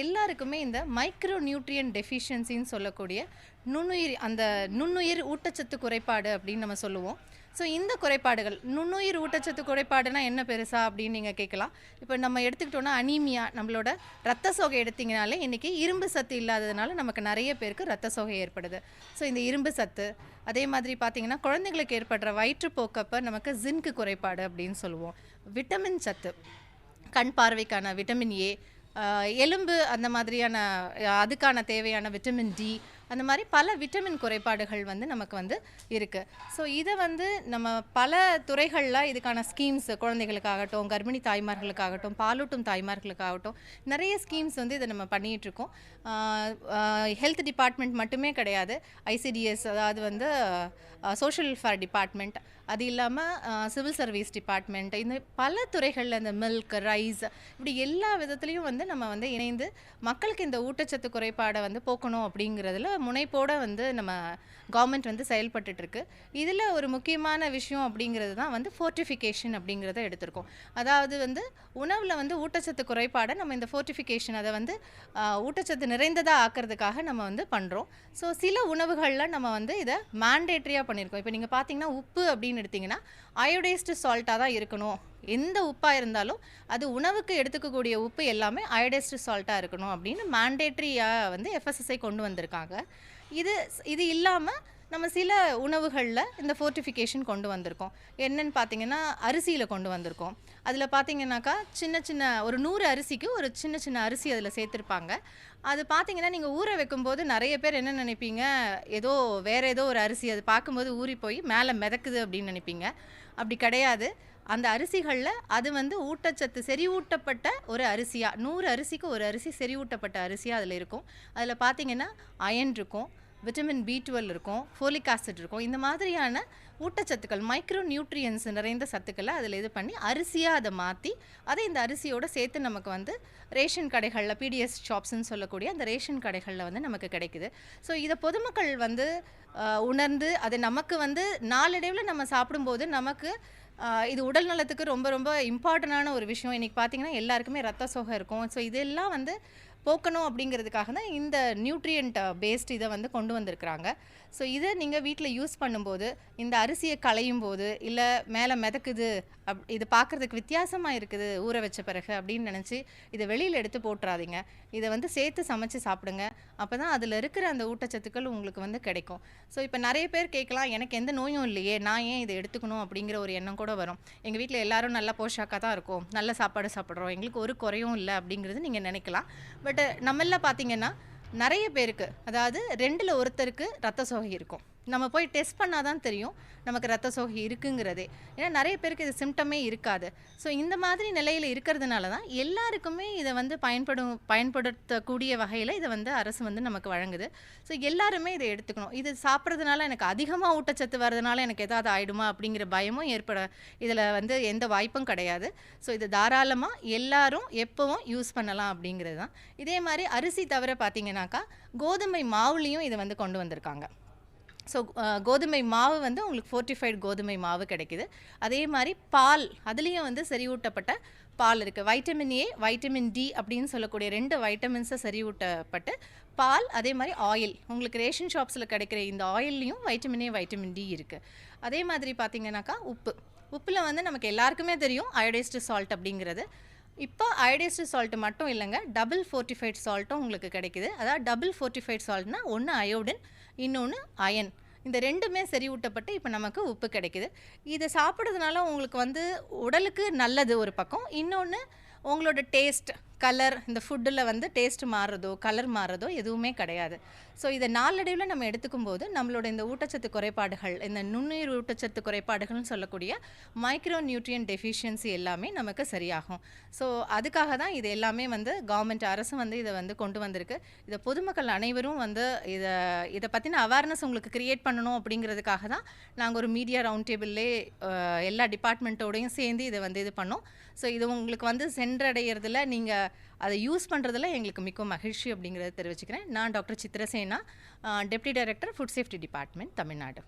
எல்லாருக்குமே இந்த micro nutrient டெஃபிஷியன்சின்னு சொல்லக்கூடிய நுண்ணுயிர் அந்த நுண்ணுயிர் ஊட்டச்சத்து குறைபாடு அப்படின்னு நம்ம சொல்லுவோம். ஸோ இந்த குறைபாடுகள் நுண்ணுயிர் ஊட்டச்சத்து குறைபாடுனா என்ன பெருசா அப்படின்னு நீங்கள் கேட்கலாம். இப்போ நம்ம எடுத்துக்கிட்டோன்னா அனீமியா நம்மளோட ரத்த சோகை எடுத்திங்கனாலே இன்றைக்கி இரும்பு சத்து இல்லாததுனால நமக்கு நிறைய பேருக்கு ரத்த சோகை ஏற்படுது. ஸோ இந்த இரும்பு சத்து அதே மாதிரி பார்த்தீங்கன்னா குழந்தைங்களுக்கு ஏற்படுற வயிற்றுப்போக்கப்ப நமக்கு ஜின்க்கு குறைபாடு அப்படின்னு சொல்லுவோம். விட்டமின் சத்து கண் பார்வைக்கான விட்டமின் ஏ எலும்பு அந்த மாதிரியான அதுக்கான தேவையான விட்டமின் டி அந்த மாதிரி பல விட்டமின் குறைபாடுகள் வந்து நமக்கு வந்து இருக்குது ஸோ இதை வந்து நம்ம பல துறைகளில் இதுக்கான ஸ்கீம்ஸ் குழந்தைகளுக்காகட்டும் கர்ப்பிணி தாய்மார்களுக்காகட்டும் பாலூட்டும் தாய்மார்களுக்காகட்டும் நிறைய ஸ்கீம்ஸ் வந்து இதை நம்ம பண்ணிகிட்டு இருக்கோம். ஹெல்த் டிபார்ட்மெண்ட் மட்டுமே கிடையாது. ஐசிடிஎஸ் அதாவது வந்து சோஷியல் வெல்ஃபேர் டிபார்ட்மெண்ட் அது இல்லாமல் சிவில் சர்வீஸ் டிபார்ட்மெண்ட் இந்த பல துறைகளில் இந்த மில்க் ரைஸ் இப்படி எல்லா விதத்துலேயும் வந்து நம்ம வந்து இணைந்து மக்களுக்கு இந்த ஊட்டச்சத்து குறைபாடை வந்து போக்கணும் அப்படிங்கிறதுல முனைப்போடு வந்து நம்ம கவர்மெண்ட் வந்து செயல்பட்டுருக்கு இதில் ஒரு முக்கியமான விஷயம் அப்படிங்கிறது தான் வந்து ஃபோர்ட்டிஃபிகேஷன் அப்படிங்கிறத எடுத்திருக்கோம். அதாவது வந்து உணவில் வந்து ஊட்டச்சத்து குறைபாடை நம்ம இந்த ஃபோர்ட்டிஃபிகேஷன் அதை வந்து ஊட்டச்சத்து நிறைந்ததாக ஆக்கிறதுக்காக நம்ம வந்து பண்ணுறோம் ஸோ சில உணவுகளில் நம்ம வந்து இதை மேண்டேட்ரியாக பண்ணியிருக்கோம். இப்போ நீங்கள் பார்த்தீங்கன்னா உப்பு அப்படின்னு எடுத்தீங்கன்னா அயோடைஸ்டு சால்ட்டாக தான் இருக்கணும். எந்த உப்பாக இருந்தாலும் அது உணவுக்கு எடுத்துக்கக்கூடிய உப்பு எல்லாமே அயோடைஸ்டு சால்ட்டாக இருக்கணும் அப்படின்னு மேண்டேட்ரியாக வந்து எஃப்எஸ்எஸ்ஐ கொண்டு வந்திருக்காங்க. இது இது இல்லாமல் நம்ம சில உணவுகளில் இந்த ஃபோர்ட்டிஃபிகேஷன் கொண்டு வந்திருக்கோம். என்னன்னு பார்த்தீங்கன்னா அரிசியில் கொண்டு வந்திருக்கோம். அதில் பார்த்தீங்கன்னாக்கா சின்ன சின்ன ஒரு நூறு அரிசிக்கு ஒரு சின்ன சின்ன அரிசி அதில் சேர்த்துருப்பாங்க. அது பார்த்தீங்கன்னா நீங்கள் ஊற வைக்கும்போது நிறைய பேர் என்ன நினைப்பீங்க? ஏதோ வேறு ஏதோ ஒரு அரிசி அது பார்க்கும்போது ஊறி போய் மேலே மிதக்குது அப்படின்னு நினைப்பீங்க. அப்படி கிடையாது. அந்த அரிசிகளில் அது வந்து ஊட்டச்சத்து செறிவூட்டப்பட்ட ஒரு அரிசியாக நூறு அரிசிக்கு ஒரு அரிசி செறிவூட்டப்பட்ட அரிசியாக அதில் இருக்கும். அதில் பார்த்தீங்கன்னா அயன் இருக்கும். விட்டமின் பி டுவெல் இருக்கும் ஃபோலிக் ஆசிட் இருக்கும். இந்த மாதிரியான ஊட்டச்சத்துக்கள் மைக்ரோ நியூட்ரியன்ஸ் நிறைந்த சத்துக்களை அதில் இது பண்ணி அரிசியாக அதை மாற்றி அதை இந்த அரிசியோட சேர்த்து நமக்கு வந்து ரேஷன் கடைகளில் பிடிஎஸ் ஷாப்ஸ்ன்னு சொல்லக்கூடிய அந்த ரேஷன் கடைகளில் வந்து நமக்கு கிடைக்குது. ஸோ இதை பொதுமக்கள் வந்து உணர்ந்து அதை நமக்கு வந்து நாளடைவில் நம்ம சாப்பிடும்போது நமக்கு இது உடல் நலத்துக்கு ரொம்ப ரொம்ப இம்பார்ட்டண்டான ஒரு விஷயம். இன்றைக்கி பார்த்தீங்கன்னா எல்லாருக்குமே ரத்த சோகை இருக்கும். ஸோ இதெல்லாம் வந்து போக்கணும் அப்படிங்கிறதுக்காக தான் இந்த நியூட்ரியன்ட் பேஸ்ட் இதை வந்து கொண்டு வந்திருக்கிறாங்க. ஸோ இதை நீங்கள் வீட்டில் யூஸ் பண்ணும்போது இந்த அரிசியை களையும் போது இல்லை மேலே மிதக்குது அப் இது பார்க்குறதுக்கு வித்தியாசமாக இருக்குது ஊற வச்ச பிறகு அப்படின்னு நினச்சி இதை வெளியில் எடுத்து போட்டுறாதீங்க. இதை வந்து சேர்த்து சமைச்சு சாப்பிடுங்க. அப்போ தான் அதில் இருக்கிற அந்த ஊட்டச்சத்துக்கள் உங்களுக்கு வந்து கிடைக்கும். ஸோ இப்போ நிறைய பேர் கேட்கலாம் எனக்கு எந்த நோயும் இல்லையே நான் ஏன் இதை எடுத்துக்கணும்? அப்படிங்கிற ஒரு எண்ணம் கூட வரும். எங்கள் வீட்டில் எல்லாரும் நல்ல போஷாக்காக தான் இருக்கும் நல்ல சாப்பாடு சாப்பிட்றோம் எங்களுக்கு ஒரு குறையும் இல்லை அப்படிங்கிறது நீங்கள் நினைக்கலாம். பட் நம்மள பார்த்தீங்கன்னா நிறைய பேருக்கு அதாவது ரெண்டில் ஒருத்தருக்கு ரத்த சோகை இருக்கும். நம்ம போய் டெஸ்ட் பண்ணால் தான் தெரியும் நமக்கு ரத்த சோகை இருக்குங்கிறதே. ஏன்னா நிறைய பேருக்கு இது சிம்டமே இருக்காது. ஸோ இந்த மாதிரி நிலையில் இருக்கிறதுனால தான் எல்லாருக்குமே இதை வந்து பயன்படும் பயன்படுத்தக்கூடிய வகையில் இதை வந்து அரசு வந்து நமக்கு வழங்குது. ஸோ எல்லாருமே இதை எடுத்துக்கணும். இது சாப்பிட்றதுனால எனக்கு அதிகமாக ஊட்டச்சத்து வர்றதுனால எனக்கு எதாவது ஆகிடுமா அப்படிங்கிற பயமும் ஏற்பட இதில் வந்து எந்த வாய்ப்பும் கிடையாது. ஸோ இது தாராளமாக எல்லாரும் எப்போவும் யூஸ் பண்ணலாம் அப்படிங்கிறது தான். இதே மாதிரி அரிசி தவிர பார்த்தீங்கன்னாக்கா கோதுமை மாவுலேயும் இதை வந்து கொண்டு வந்திருக்காங்க. ஸோ uh, கோதுமை மாவு வந்து உங்களுக்கு ஃபோர்ட்டிஃபைட் கோதுமை மாவு கிடைக்குது. அதே மாதிரி பால் அதுலேயும் வந்து செறிவூட்டப்பட்ட பால் இருக்குது வைட்டமின் ஏ வைட்டமின் டி அப்படின்னு சொல்லக்கூடிய ரெண்டு வைட்டமின்ஸை செறிவூட்டப்பட்டு பால் அதே மாதிரி ஆயில் உங்களுக்கு ரேஷன் ஷாப்ஸில் கிடைக்கிற இந்த ஆயில்லையும் வைட்டமின் ஏ வைட்டமின் டி இருக்குது அதே மாதிரி பார்த்திங்கனாக்கா உப்பு. உப்பில் வந்து நமக்கு எல்லாருக்குமே தெரியும் அயோடைஸ்டு சால்ட் அப்படிங்கிறது. இப்போ அயோடைஸ்டு சால்ட் மட்டும் இல்லைங்க டபுள் ஃபோர்ட்டிஃபைட் சால்ட்டும் உங்களுக்கு கிடைக்குது. அதாவது டபுள் ஃபோர்ட்டிஃபைட் சால்ட்னா ஒன்று அயோடின் இன்னொன்று அயன். இந்த ரெண்டுமே செறிவூட்டப்பட்டு இப்போ நமக்கு உப்பு கிடைக்குது. இதை சாப்பிட்றதுனால உங்களுக்கு வந்து உடலுக்கு நல்லது ஒரு பக்கம். இன்னொன்று உங்களோட டேஸ்ட் கலர் இந்த ஃபுட்டில் வந்து டேஸ்ட் மாறுறதோ கலர் மாறுறதோ எதுவுமே கிடையாது. ஸோ இதை நாளடைவில் நம்ம எடுத்துக்கும் போது நம்மளோட இந்த ஊட்டச்சத்து குறைபாடுகள் இந்த நுண்ணுயிர் ஊட்டச்சத்து குறைபாடுகள்னு சொல்லக்கூடிய மைக்ரோ நியூட்ரியன் டெஃபிஷியன்சி எல்லாமே நமக்கு சரியாகும். ஸோ அதுக்காக தான் இது எல்லாமே வந்து கவர்மெண்ட் அரசு வந்து இதை வந்து கொண்டு வந்திருக்கு. இதை பொதுமக்கள் அனைவரும் வந்து இதை இதை பற்றின அவேர்னஸ் உங்களுக்கு கிரியேட் பண்ணணும் அப்படிங்கிறதுக்காக தான் நாங்கள் ஒரு மீடியா ரவுண்ட் டேபிள்லே எல்லா டிபார்ட்மெண்ட்டோடையும் சேர்ந்து இதை வந்து இது பண்ணோம். ஸோ இது உங்களுக்கு வந்து சென்றடைகிறதுல நீங்கள் அதை யூஸ் பண்ணுறதுல எங்களுக்கு மிக்க மகிழ்ச்சி அப்படிங்கிறத தெரிவிச்சுக்கிறேன். நான் doctor Chithrasena deputy director food safety department Tamil Nadu.